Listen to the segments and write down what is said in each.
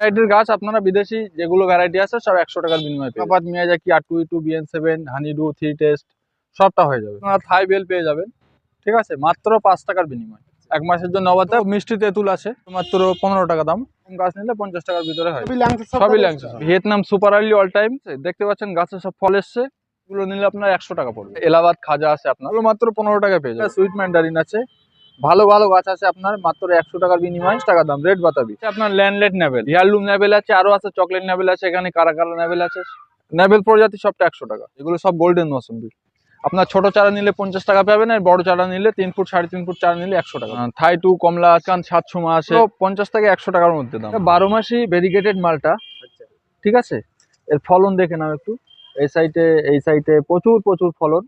ভ্যারাইটির গাছ আপনারা বিদেশি যেগুলো ভ্যারাইটি আছে সব একশো টাকার বিনিময়ে যাবেন Miyazaki R two two BN seven honeydew three taste সবটা হয়ে যাবে। আপনারা থাই বেল পেয়ে যাবেন ঠিক আছে? মাত্র পাঁচ টাকার বিনিময়। এক মাসের জন্য অবাধ মিষ্টি তেঁতুল আছে। মাত্র পনেরো টাকা দাম। গাছ নিলে পঞ্চাশ টাকার ভিতরে হয়। সবই আছে। Vietnam super early all time. দেখতে পাচ্ছেন গাছে সব ফল এসছে। এগুলো নিলে আপনার একশো টাকা পড়বে। এলাহাবাদ খাজা আছে আপনার। মাত্র পনেরো টাকা পেয়ে যাবে সুইট ম্যান্ডারিন আছে। ভালো ভালো গাছ আছে আপনার মাত্র একশো টাকার বিনিময় টাকা দাম রেড বাতাবি। আপনার ল্যান্ডলেট নেভেল হিয়ারলুম নেভেল আছে আরও আছে চকলেট নেভেল আছে এখানে কারা কারা নেভেল আছে। নেভেল প্রজাতি সবটা একশো টাকা এগুলো সব গোল্ডেন মৌসুম্বি আপনার ছোট চারা নিলে পঞ্চাশ টাকা পাবেন আর বড় চারা নিলে তিন ফুট সাড়ে তিন ফুট চারা নিলে একশো টাকা। থাই টু কমলা আজকান সাতশো মা আছে। পঞ্চাশ থেকে একশো টাকার মধ্যে দাম। বারো মাসি ভেরিগেটেড মালটা। আচ্ছা। ঠিক আছে? এর ফলন দেখে নাও একটু। এই সাইডে এই সাইডে প্রচুর প্রচুর ফলন।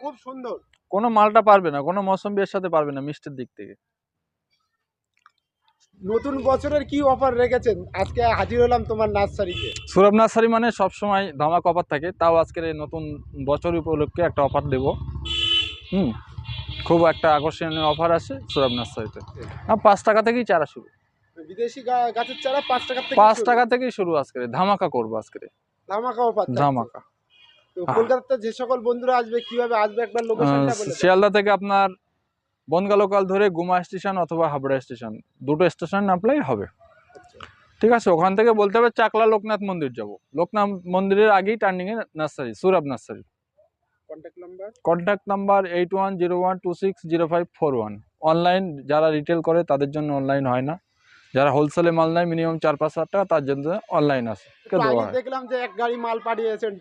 খুব সুন্দর। কোনো মালটা পারবে না কোনো মৌসুম্বি এর সাথে পারবে না মিষ্টির দিক থেকে। নতুন বছরের কি অফার রেখেছেন? আজকে হাজির হলাম তোমার নার্সারিতে। সুরভ নার্সারি মানে সবসময় ধামাক অফার থাকে তাও আজকের এই নতুন বছর উপলক্ষে একটা অফার দেব। হুম খুব একটা আকর্ষণীয় অফার আছে সুরভ নার্সারিতে। আর পাঁচ টাকা থেকেই চারা শুরু। বিদেশি গাছের চারা পাঁচ টাকা থেকে পাঁচ টাকা থেকেই শুরু আজকে ধামাকা করব আজকে ধামাকা অফার? ধামাকা। তো কলকাতাতে যে সকল বন্ধুরা আসবে কীভাবে আসবে একবার লোকেশনটা বলে শিয়ালদা থেকে আপনার বনগা লোকাল ধরে গুমা স্টেশন অথবা হাবড়া স্টেশন দুটো স্টেশন নামলেই হবে। আচ্ছা। ঠিক আছে ওখান থেকে বলতে হবে চাকলা লোকনাথ মন্দির যাব। লোকনাথ মন্দিরের আগেই টার্নিং এ nursery Surab nursery. Contact number contact number eight one zero one two six zero five four one online যারা রিটেল করে তাদের জন্য অনলাইন হয় না। যারা হোলসেলে মাল নেয় মিনিমাম চার পাঁচ হাজার টাকা তার জন্য অনলাইন আছে। দেখলাম যে এক গাড়ি মাল পাঠিয়েছেন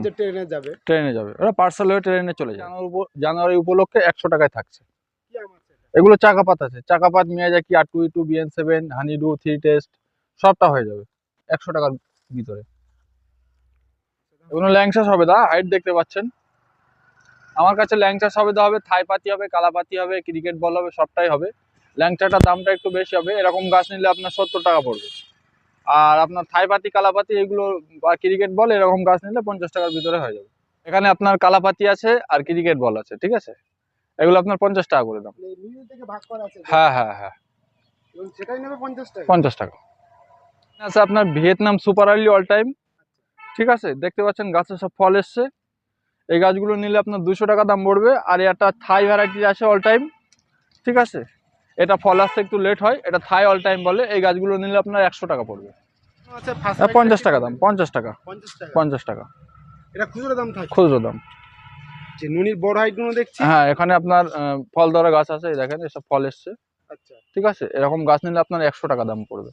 যে ট্রেনে যাবে। ট্রেনে যাবে। ওরা পার্সেল হয়ে ট্রেনে চলে যায়। জানুয়ারি উপ- জানুয়ারি উপলক্ষে একশো টাকায় থাকছে। কি? এগুলো চাকাপাত আছে। চাকাপাত Miyazaki R two two BN seven honeydew three taste সবটা হয়ে যাবে একশো টাকার ভিতরে। এগুলো ল্যাংচা সবেদা হাইট দেখতে পাচ্ছেন। আমার কাছে ল্যাংচা সবেদা হবে থাই পাতি হবে কালাপাতি হবে ক্রিকেট বল হবে সবটাই হবে। ল্যাংচাটার দামটা একটু বেশি হবে। এরকম গাছ নিলে আপনার সত্তর টাকা পড়বে। আর আপনার থাই পাতি কালাপাতি এগুলো বা ক্রিকেট বল এরকম গাছ নিলে পঞ্চাশ টাকার ভিতরে হয়ে যাবে। এখানে আপনার কালাপাতি আছে আর ক্রিকেট বল আছে ঠিক আছে? এগুলো আপনার পঞ্চাশ টাকা করে দাম। হ্যাঁ হ্যাঁ হ্যাঁ। পঞ্চাশ টাকা। আছে আপনার Vietnam super early all time ঠিক আছে? দেখতে পাচ্ছেন গাছে সব ফল এসছে। এই গাছগুলো নিলে আপনার দুশো টাকা দাম পড়বে। আর একটা থাই ভ্যারাইটি আছে অল টাইম ঠিক আছে? এটা ফল আসতে একটু লেট হয়। এটা থাই অল টাইম বলে। এই গাছগুলো নিলে আপনার একশো টাকা পড়বে। আছে পঞ্চাশ টাকা দাম? পঞ্চাশ টাকা। পঞ্চাশ টাকা? এটা খুচরো দাম থাকে? খুচরো দাম। যে নুনির বড় হাইট দেখছি? হ্যাঁ এখানে আপনার ফল ধরা গাছ আছে এই দেখেন এসব ফল এসছে। আচ্ছা। ঠিক আছে? এরকম গাছ নিলে আপনার একশো টাকা দাম পড়বে।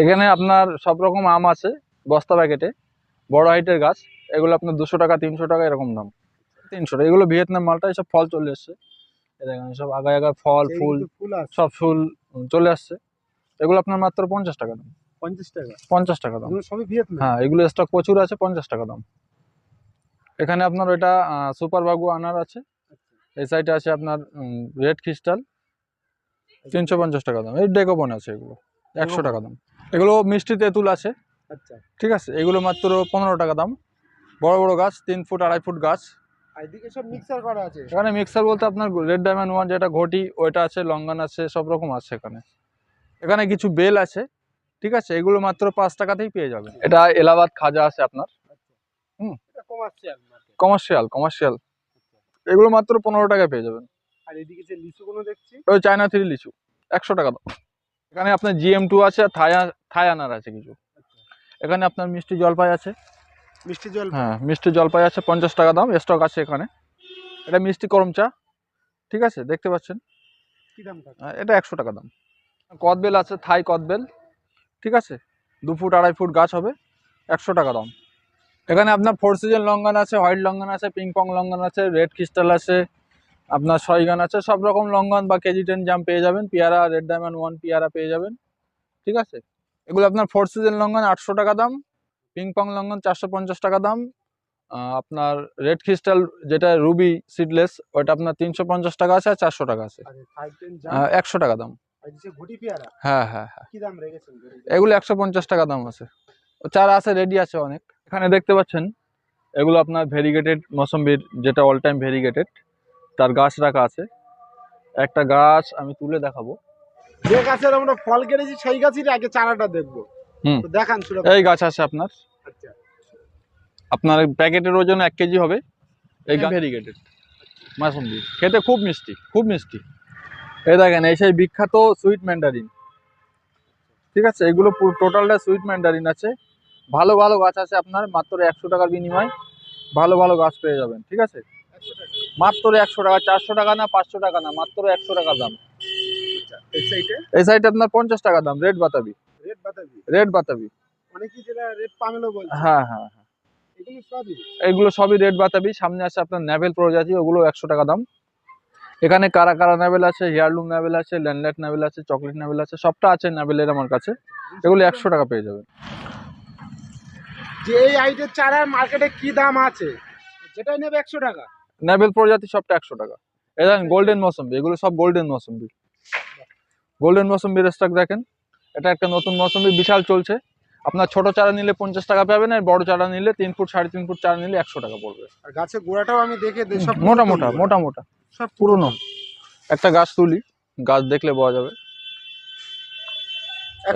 এখানে আপনার সব রকম আম আছে বস্তা প্যাকেটে। বড় হাইটের গাছ। এগুলো আপনার দুশো টাকা তিনশো টাকা এরকম দাম। তিনশো টাকা। এগুলো ভিয়েতনাম মালটা এসব ফল চলে এসছে। দেখেন সব আগায় আগায় ফল ফুল সব ফুল চলে আসছে। এগুলো আপনার মাত্র পঞ্চাশ টাকা দাম। পঞ্চাশ টাকা? পঞ্চাশ টাকা দাম। সবই হ্যাঁ এগুলো স্টক প্রচুর আছে পঞ্চাশ টাকা দাম। এখানে আপনার ওইটা সুপার বাগু আনার আছে। এই সাইডে আছে আপনার রেড ক্রিস্টাল তিনশো পঞ্চাশ টাকা দাম। এই ডেকোপন আছে এগুলো। একশো টাকা দাম। এগুলো মিষ্টি তেঁতুল আছে। আচ্ছা। ঠিক আছে? এগুলো মাত্র পনেরো টাকা দাম। বড় বড় গাছ তিন ফুট আড়াই ফুট গাছ। এদিকে সব মিক্সার করা আছে। এখানে মিক্সার বলতে আপনার রেড ডায়মন্ড ওয়ান যেটা ঘটি ওইটা আছে লঙ্গান আছে সব রকম আছে এখানে। এখানে কিছু বেল আছে ঠিক আছে? এগুলো মাত্র পাঁচ টাকাতেই পেয়ে যাবেন। এটা এলাহাবাদ খাজা আছে আপনার। কমার্শিয়াল কমার্শিয়াল এগুলো মাত্র পনেরো টাকায় পেয়ে যাবেন। আর এদিকে যে লিচু দেখছি। ওই চায়না থ্রি লিচু একশো টাকা দাম। এখানে আপনার জিএম টু আছে আর থাই আনার আছে কিছু। এখানে আপনার মিষ্টি জলপাই আছে। মিষ্টি জল হ্যাঁ মিষ্টি জলপাই আছে পঞ্চাশ টাকা দাম স্টক আছে এখানে। এটা মিষ্টি করম চা ঠিক আছে? দেখতে পাচ্ছেন? এটা একশো টাকা দাম। কদবেল আছে থাই কদবেল ঠিক আছে? দু ফুট আড়াই ফুট গাছ হবে একশো টাকা দাম। এখানে আপনার ফোর সিজন লঙ্গান আছে হোয়াইট লঙ্গান আছে পিং পং লঙ্গান আছে রেড ক্রিস্টাল আছে আপনার সয়গান আছে সব রকম লঙ্গন বা কেজি টেন জাম পেয়ে যাবেন। পিয়ারা রেড ডায়মন্ড ওয়ান পিয়ারা পেয়ে যাবেন ঠিক আছে? এগুলো আপনার ফোর সিজন লঙ্গন আটশো টাকা দাম। পিং পং লঙ্গন চারশো পঞ্চাশ টাকা দাম। আপনার রেড ক্রিস্টাল যেটা রুবি সিডলেস ওটা আপনার তিনশো পঞ্চাশ টাকা আছে আর চারশো টাকা আছে। একশো টাকা দাম। হ্যাঁ হ্যাঁ হ্যাঁ। কি দাম রেখেছেন এগুলো একশো পঞ্চাশ টাকা দাম আছে। চারা আছে রেডি আছে অনেক। এখানে দেখতে পাচ্ছেন এগুলো আপনার ভেরিগেটেড মৌসম্বির যেটা অল টাইম ভেরিগেটেড তার গাছ রাখা আছে। একটা গাছ আমি তুলে দেখাবো। যে গাছের আমরা ফল কেটেছি সেই গাছেরই আগে চারাটা দেখব। দেখান এই গাছ আছে আপনার। আচ্ছা। আপনার প্যাকেটের ওজন এক কেজি হবে। এই ভেরিগেটেড মাসুন্দি খেতে খুব মিষ্টি খুব মিষ্টি। এই দেখেন এই সেই বিখ্যাত সুইট ম্যান্ডারিন। ঠিক আছে এগুলো টোটালটা সুইট ম্যান্ডারিন আছে। ভালো ভালো গাছ আছে আপনার মাত্র একশো টাকার বিনিময়। ভালো ভালো গাছ পেয়ে যাবেন ঠিক আছে? মাত্র একশো টাকা চারশো টাকা না পাঁচশো টাকা না মাত্র একশো টাকা দাম। আচ্ছা এই সাইডে এই সাইডে আপনার পঞ্চাশ টাকা দাম রেড বাতাবি। রেড বাতাবি? রেড বাতাবি। অনেকেই যেটা রেড পামেলো বলছে? হ্যাঁ হ্যাঁ হ্যাঁ। এগুলো সবই? এগুলো সবই রেড বাতাবি। সামনে আছে আপনার ন্যাভেল প্রজাতি ওগুলো একশো টাকা দাম। এখানে কারা কারা ন্যাভেল আছে? হেয়ারলুম ন্যাভেল আছে ল্যান্ডলাইট ন্যাভেল আছে চকলেট ন্যাভেল আছে সবটা আছে ন্যাভেলের আমার কাছে। এগুলো একশো টাকা পেয়ে যাবেন। যে এই আইটের মার্কেটে কি দাম আছে? যেটা নেবে একশো টাকা। প্রজাতি সবটা একশো টাকা। এই দেখেন গোল্ডেন মৌসম্বি। এগুলো সব গোল্ডেন মৌসম্বি। গোল্ডেন মৌসম্বির স্টক দেখেন। এটা একটা নতুন মৌসম্বি বিশাল চলছে। আপনার ছোট চারা নিলে পঞ্চাশ টাকা পাবেন আর বড় চারা নিলে তিন ফুট সাড়ে তিন ফুট চারা নিলে একশো টাকা পড়বে। আর গাছের গোড়াটাও আমি দেখে মোটা মোটা মোটা মোটা। সব পুরনো। একটা গাছ তুলি গাছ দেখলে পাওয়া যাবে।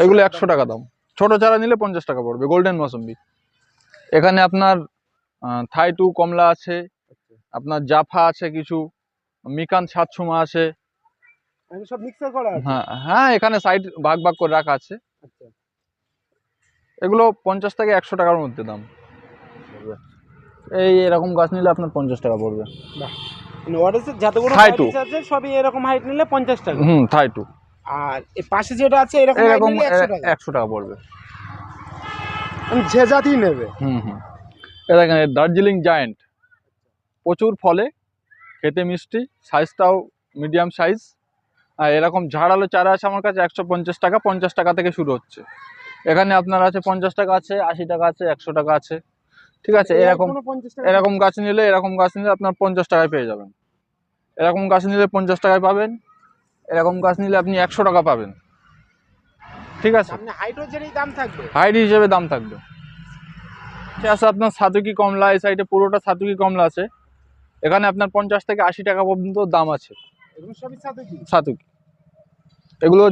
এগুলো একশো টাকা দাম। ছোট চারা নিলে পঞ্চাশ টাকা পড়বে গোল্ডেন মৌসম্বি এখানে আপনার থাই টু কমলা আছে আপনার জাফা আছে কিছু মিকান সাতসুমা আছে। সব মিক্সার করা আছে? হ্যাঁ হ্যাঁ এখানে সাইড ভাগ ভাগ করে রাখা আছে। আচ্ছা। এগুলো পঞ্চাশ থেকে একশো টাকার মধ্যে দাম। এই এরকম গাছ নিলে আপনার পঞ্চাশ টাকা পড়বে। মানে সবই এরকম হাইট নিলে পঞ্চাশ টাকা। হুম থাই টু আর এর পাশে যেটা আছে এরকম এরকম একশো টাকা। পড়বে। মানে যে জাতি নেবে। হুম হুম। এ দেখেন দার্জিলিং জায়েন্ট প্রচুর ফলে খেতে মিষ্টি সাইজটাও মিডিয়াম সাইজ আর এরকম ঝাড়ালো চারা আছে আমার কাছে একশো পঞ্চাশ টাকা পঞ্চাশ টাকা থেকে শুরু হচ্ছে। এখানে আপনার আছে পঞ্চাশ টাকা আছে আশি টাকা আছে একশো টাকা আছে। ঠিক আছে এরকম কোনো 50 টাকা? এরকম গাছ নিলে এরকম গাছ নিলে আপনার পঞ্চাশ টাকায় পেয়ে যাবেন। এরকম গাছ নিলে পঞ্চাশ টাকায় পাবেন। এরকম গাছ নিলে আপনি একশো টাকা পাবেন। ঠিক আছে? সামনে দাম থাকবে? হাইট হিসেবে দাম থাকবে। সে আছে আপনার সাতুকি কমলা এই সাইডে পুরোটা সাতুকি কমলা আছে। এখানে আপনার পঞ্চাশ থেকে আশি টাকা পর্যন্ত দাম আছে। সাতুকি এগুলো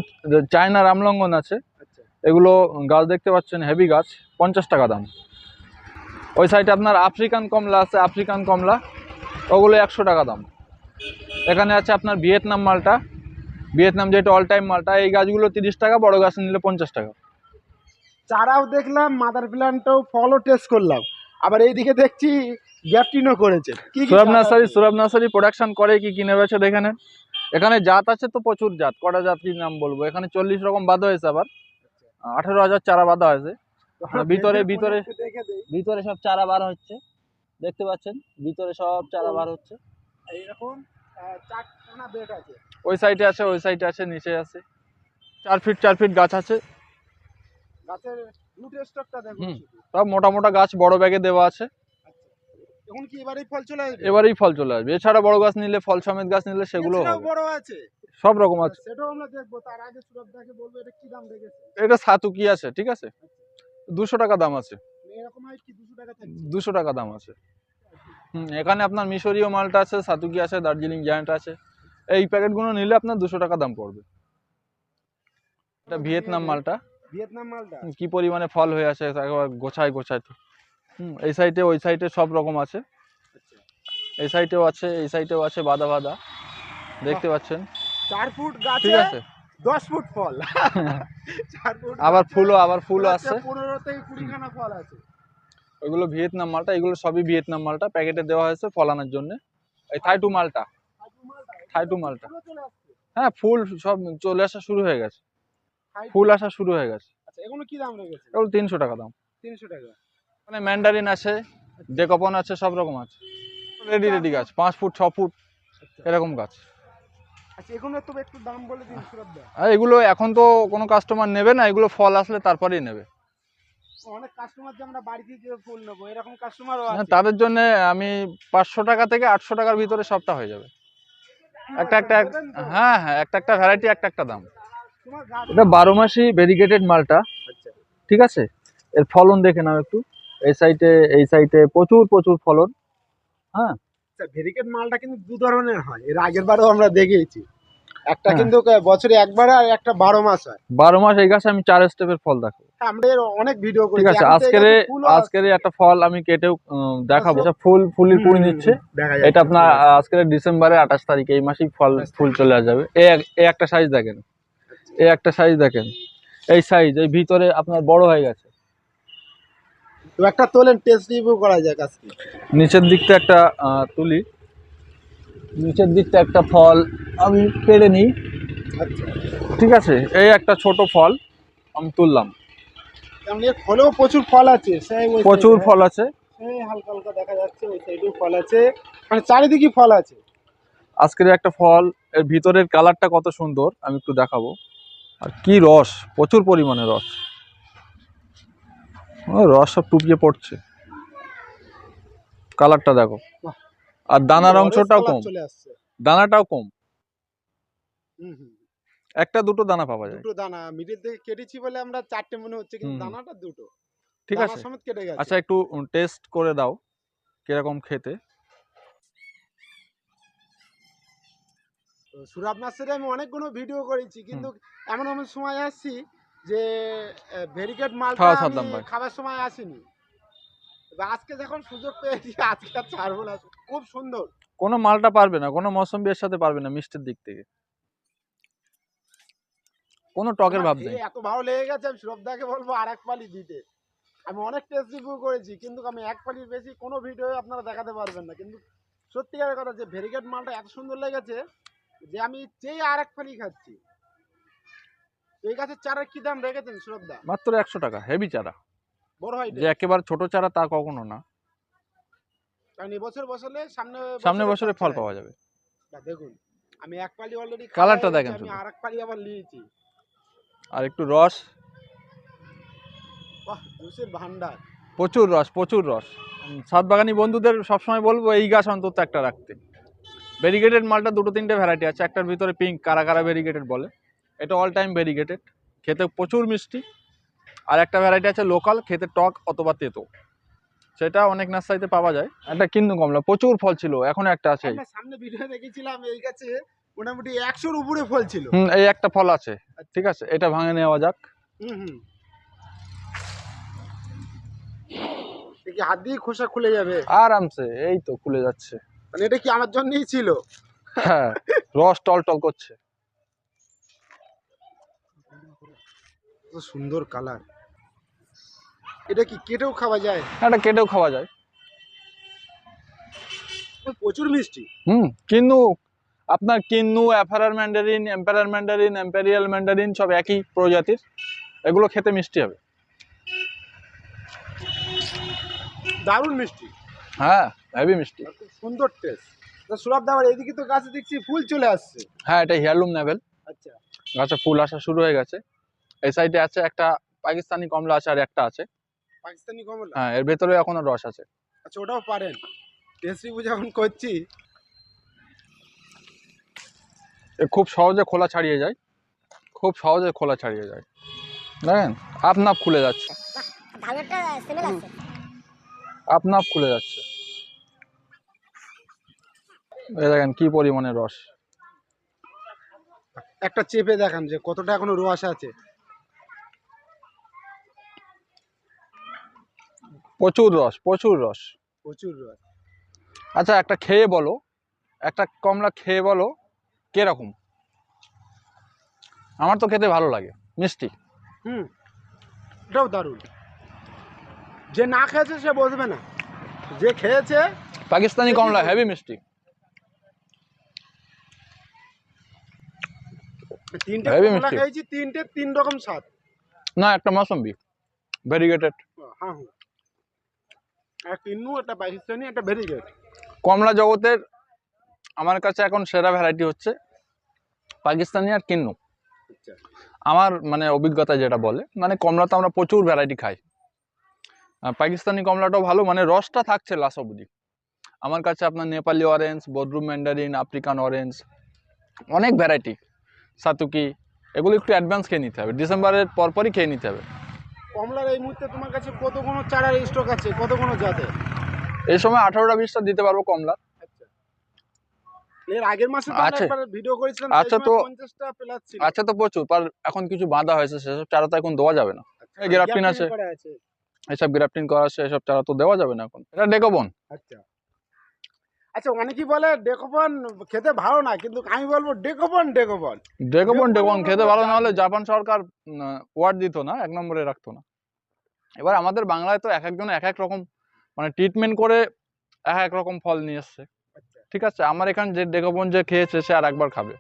চায়না রামলঙ্গন আছে। আচ্ছা। এগুলো গাছ দেখতে পাচ্ছেন হেভি গাছ পঞ্চাশ টাকা দাম। ওই সাইডে আপনার আফ্রিকান কমলা আছে আফ্রিকান কমলা ওগুলো একশো টাকা দাম। এখানে আছে আপনার ভিয়েতনাম মালটা। ভিয়েতনাম যেটা অল টাইম মালটা এই গাছগুলো তিরিশ টাকা বড় গাছ নিলে পঞ্চাশ টাকা। চারাও দেখলাম মাদার প্ল্যান্টটাও ফলও টেস্ট করলাম। আবার এইদিকে দেখছি গ্যাপটিনও করেছে। কি Saurabh nursery Saurabh nursery production করে কি কিনে বেছে দেখে নেন এখানে জাত আছে তো প্রচুর জাত কটা জাতির নাম বলব? এখানে চল্লিশ রকম বাঁধা হয়েছে আবার। আঠেরো হাজার চারা বাঁধা হয়েছে। ভিতরে- ভিতরে- ভিতরে সব চারা বার হচ্ছে। দেখতে পাচ্ছেন? ভিতরে সব চারা বার হচ্ছে। এইরকম ওই সাইডে আছে ওই সাইডে আছে নিচে আছে। চার ফিট চার ফিট গাছ আছে। গাছের স্টকটা সব মোটা মোটা গাছ বড় ব্যাগে দেওয়া আছে। এখন কি এবারেই ফল চলে আসবে? এবারেই ফল চলে আসবে। এছাড়া বড় গাছ নিলে ফল সমেত গাছ নিলে সেগুলো বড় আছে। সব রকম আছে। সেটাও আমরা দেখব। তার আগে সুরভদাকে বলব এটা কি দাম রেখেছে? এটা সাতুকি আছে ঠিক আছে? দুশো টাকা দাম আছে। এরকম কি দুশো টাকা দুশো টাকা দাম আছে। হুম এখানে আপনার মিশরীয় মালটা আছে সাতুকি আছে দার্জিলিং জায়ান্ট আছে। এই প্যাকেটগুলো নিলে আপনার দুশো টাকা দাম পড়বে। এটা ভিয়েতনাম মালটা। ভিয়েতনাম মালটা কি পরিমাণে ফল হয়ে আছে একবার গোছায় গোছায় তো। হুম এই সাইডে ওই সাইডে সব রকম আছে। আচ্ছা। এই সাইডেও আছে এই সাইডেও আছে বাদা বাদা দেখতে পাচ্ছেন? চার ফুট ঠিক আছে। দশ ফুট ফল। আবার ফুলও আবার ফুলও আছে। পনেরো থেকে কুড়িখানা ফল আছে। ওইগুলো ভিয়েতনাম মালটা এগুলো সবই ভিয়েতনাম মালটা। প্যাকেটে দেওয়া হয়েছে ফলানোর জন্য। এই থাইটু মালটা। থাইটু মালটা। হ্যাঁ ফুল সব চলে আসা শুরু হয়ে গেছে। ফুল আসা শুরু হয়ে গেছে। আচ্ছা এগুলো কি দাম রেখেছে? এগুলো তিনশো টাকা দাম। তিনশো টাকা। মানে ম্যান্ডারিন আছে ডেকপন আছে সব রকম আছে। রেডি রেডি গাছ পাঁচ ফুট ছ ফুট এরকম গাছ। আচ্ছা এগুলো তো একটু দাম বলে দিন আর এগুলো এখন তো কোনো কাস্টমার নেবে না এগুলো ফল আসলে তারপরেই নেবে। অনেক কাস্টমার যে আমরা বাড়ি থেকে ফুল নেব এরকম কাস্টমারও হ্যাঁ, আছে। তাদের জন্য আমি পাঁচশো টাকা থেকে আটশো টাকার ভিতরে সবটা হয়ে যাবে। একটা একটা এক- দেবেন তো? হ্যাঁ হ্যাঁ একটা একটা ভ্যারাইটি একটা একটা দাম। এটা বারো মাসি ভেরিগেটেড মালটা। আচ্ছা। ঠিক আছে? এর ফলন দেখে নাও একটু। এই সাইডে এই সাইডে প্রচুর প্রচুর ফলন। হ্যাঁ? ভেরিকেট মালটা কিন্তু দু ধরনের হয়। এর আগের বারও আমরা দেখেছি একটা হ্যাঁ। কিন্তু বছরে একবার আর একটা বারো মাস হয়। বারো মাস এই গাছে আমি চার স্টেপের ফল দেখাবো আমরা এর অনেক ভিডিও করি ঠিক আছে আজকের আজকের একটা ফল আমি কেটেও দেখাবো। আচ্ছা। আচ্ছা, ফুল কুড়ি এটা আপনার আজকের ডিসেম্বরের আঠাশ তারিখ এই মাসেই ফল ফুল চলে যাবে একটা সাইজ দেখেন। এই একটা সাইজ দেখেন। এই সাইজ এই ভিতরে আপনার বড় হয়ে গেছে। তো একটা তোলেন টেস্ট রিভিউ করা যাক আজকে। নিচের দিকটা একটা তুলি। নিচের দিকটা একটা ফল আমি পেরে নিই। আচ্ছা। ঠিক আছে? এই একটা ছোট ফল আমি তুললাম। ফলেও প্রচুর ফল আছে প্রচুর ফল আছে। সেই হালকা হালকা দেখা যাচ্ছে ওই সাইডেও ফল আছে। মানে চারিদিকে ফল আছে। আজকের একটা ফল এর ভিতরের কালারটা কত সুন্দর আমি একটু দেখাবো। আর কি রস? প্রচুর পরিমাণে রস। ও, রস সব টুপিয়ে পড়ছে। কালারটা দেখো। আর দানার অংশটাও কম। চলে আসছে। দানাটাও কম। একটা দুটো দানা পাওয়া যায়। দুটো দানা মিডিল থেকে কেটেছি বলে আমরা চারটে মনে হচ্ছে কিন্তু দানাটা দুটো। ঠিক আছে। কেটে গেছে। আচ্ছা একটু টেস্ট করে দাও। কীরকম খেতে। তো সুরাব নার্সারি আমি অনেকগুলো ভিডিও করেছি কিন্তু এমন এমন সময় আসছি যে ভেরিকেট মালটা খাবার সময় আসিনি। আজকে যখন সুযোগ পেয়েছি আজকে আর ছাড়বো না। খুব সুন্দর। কোনো মালটা পারবে না কোনো মৌসুমি এর সাথে পারবে না মিষ্টির দিক থেকে। কোনো টকের ভাব নেই। এত ভালো লেগে গেছে আমি সুরভদাকে বলব আর এক পালি দিতে। আমি অনেক টেস্ট রিভিউ করেছি কিন্তু আমি এক পালির বেশি কোনো ভিডিও আপনারা দেখাতে পারবেন না। কিন্তু সত্যিকারের কথা যে ভেরিকেট মালটা এত সুন্দর লেগেছে যে আমি চেয়ে আর এক পালি খাচ্ছি। এই গাছের চারার কি দাম রেখেছেন সুরভদা মাত্র একশো টাকা হেভি চারা। বড় হয় যে একেবারে ছোট চারা তা কখনো না। কারণ এবছর বছরে সামনে সামনে বছরে ফল পাওয়া যাবে। দেখুন আমি এক পালি অলরেডি কালারটা দেখেন আমি আর এক পালি আবার নিয়েছি। আর একটু রস। বাহ জুসের ভান্ডার প্রচুর রস প্রচুর রস। সাত বাগানি বন্ধুদের সবসময় বলব এই গাছ অন্তত একটা রাখতে। ভেরিগেটেড মালটা দুটো তিনটে ভ্যারাইটি আছে একটার ভিতরে পিঙ্ক কারা কারা ভেরিগেটেড বলে। এটা অল টাইম ভেরিগেটেড খেতে প্রচুর মিষ্টি। আর একটা ভ্যারাইটি আছে লোকাল খেতে টক অথবা তেতো। সেটা অনেক নার্সারিতে পাওয়া যায়। একটা কিন্তু কমলা প্রচুর ফল ছিল এখনও একটা আছে। সামনে ভিডিও দেখেছিলাম এই গাছে মোটামুটি একশোর উপরে ফল ছিল। হুম এই একটা ফল আছে। ঠিক আছে এটা ভাঙে নেওয়া যাক। হুম হুম। হাত দিয়ে খোসা খুলে যাবে। আরামসে এই তো খুলে যাচ্ছে। মানে এটা কি আমার জন্যই ছিল? হ্যাঁ রস টল টল করছে। সুন্দর কালার। এটা কি কেটেও খাওয়া যায়? এটা কেটেও খাওয়া যায়। প্রচুর মিষ্টি। হুম কিন্তু আপনার kinnow afourer mandarin emperor mandarin imperial mandarin সব একই প্রজাতির। এগুলো খেতে মিষ্টি হবে। দারুণ মিষ্টি। হ্যাঁ। হেভি মিষ্টি। খুব সুন্দর টেস্ট সুরাব দাবার এইদিকে তো গাছে দেখছি ফুল চলে আসছে। হ্যাঁ এটা হিয়ারলুম নেভেল। আচ্ছা। গাছে ফুল আসা শুরু হয়ে গেছে। এই সাইডে আছে একটা পাকিস্তানি কমলা আছে আর একটা আছে। পাকিস্তানি কমলা? হ্যাঁ এর ভেতরে এখনও রস আছে। আচ্ছা ওটাও পারেন। টেস্ট রিভিউ যখন করছি। এ খুব সহজে খোলা ছাড়িয়ে যায়। খুব সহজে খোলা ছাড়িয়ে যায়। দেখেন আপনাপ খুলে যাচ্ছে। আপনাপ খুলে যাচ্ছে। এই দেখেন কি পরিমাণে রস। একটা চেপে দেখান যে কতটা এখনও রস আছে। প্রচুর রস প্রচুর রস। প্রচুর রস। আচ্ছা একটা খেয়ে বলো। একটা কমলা খেয়ে বলো কীরকম? আমার তো খেতে ভালো লাগে মিষ্টি। হুম এটাও দারুণ। যে না খেয়েছে সে বসবে না। যে খেয়েছে পাকিস্তানি কমলা হেভি মিষ্টি। তিনটে কমলা। তিনটে তিন রকম স্বাদ। না একটা মৌসম্বি। ভেরিগেটেড হ্যাঁ হ্যাঁ একটা কিন্নু একটা পাকিস্তানি একটা ভেরিগেট কমলা জগতের আমার কাছে এখন সেরা ভ্যারাইটি হচ্ছে পাকিস্তানি আর কিন্নু। আচ্ছা। আমার মানে অভিজ্ঞতা যেটা বলে মানে কমলা তো আমরা প্রচুর ভ্যারাইটি খাই। পাকিস্তানি কমলাটাও ভালো মানে রসটা থাকছে লাস্ট অবধি। আমার কাছে আপনার নেপালি অরেঞ্জ বদরুম ম্যান্ডারিন আফ্রিকান অরেঞ্জ অনেক ভ্যারাইটি সাতুকি এগুলো একটু অ্যাডভান্স খেয়ে নিতে হবে। ডিসেম্বরের পরপরই খেয়ে নিতে হবে। কমলার এই মুহূর্তে তোমার কাছে কত কোনো চারার স্টক আছে? কত কোনো জাতের? এই সময় আঠারোটা বিশটা দিতে পারব কমলা। আচ্ছা। এর আগের মাসে তো ভিডিও করেছিলাম আচ্ছা তো- পঞ্চাশটা প্লাস ছিল। আচ্ছা তো প্রচুর এখন কিছু বাঁধা হয়েছে সেসব চারা তো এখন দেওয়া যাবে না। আচ্ছা, গ্রাফটিন আছে। করা আছে। এসব গ্রাফটিং করা আছে এসব চারা তো দেওয়া যাবে না এখন। এটা ডেকোবন। আচ্ছা। আচ্ছা অনেকেই বলে ডেকোপন খেতে ভালো না কিন্তু আমি বলব ডেকোপন ডেকোপন। ডেকোবন ডেকোবন খেতে ভালো না হলে জাপান সরকার ওয়ার্ড দিত না এক নম্বরে রাখতো না। এবার আমাদের বাংলায় তো এক একজন এক এক রকম মানে ট্রিটমেন্ট করে এক এক রকম ফল নিয়ে এসছে। আচ্ছা। ঠিক আছে? আমার এখানে যে ডেকোবন যে খেয়েছে সে আর একবার খাবে।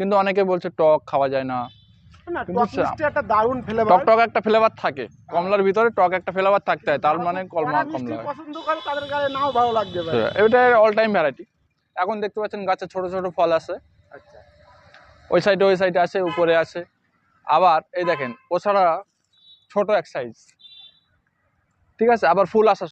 কিন্তু অনেকে বলছে টক খাওয়া যায় না। একটা দারুণ ফ্লেভার টক টক একটা ফ্লেভার থাকে কমলার ভিতরে টক একটা ফ্লেভার থাকতে হয় তার মানে কমলা পছন্দ করে তাদের গায়ে নাও ভালো এটা অল টাইম ভ্যারাইটি এখন দেখতে পাচ্ছেন গাছে ছোট ছোট ফল আছে। আচ্ছা। ওই সাইডে ওই সাইডে আছে উপরে আছে। আবার এই দেখেন ও ছাড়া ছোট এক সাইজ ঠিক আছে? আবার ফুল আসা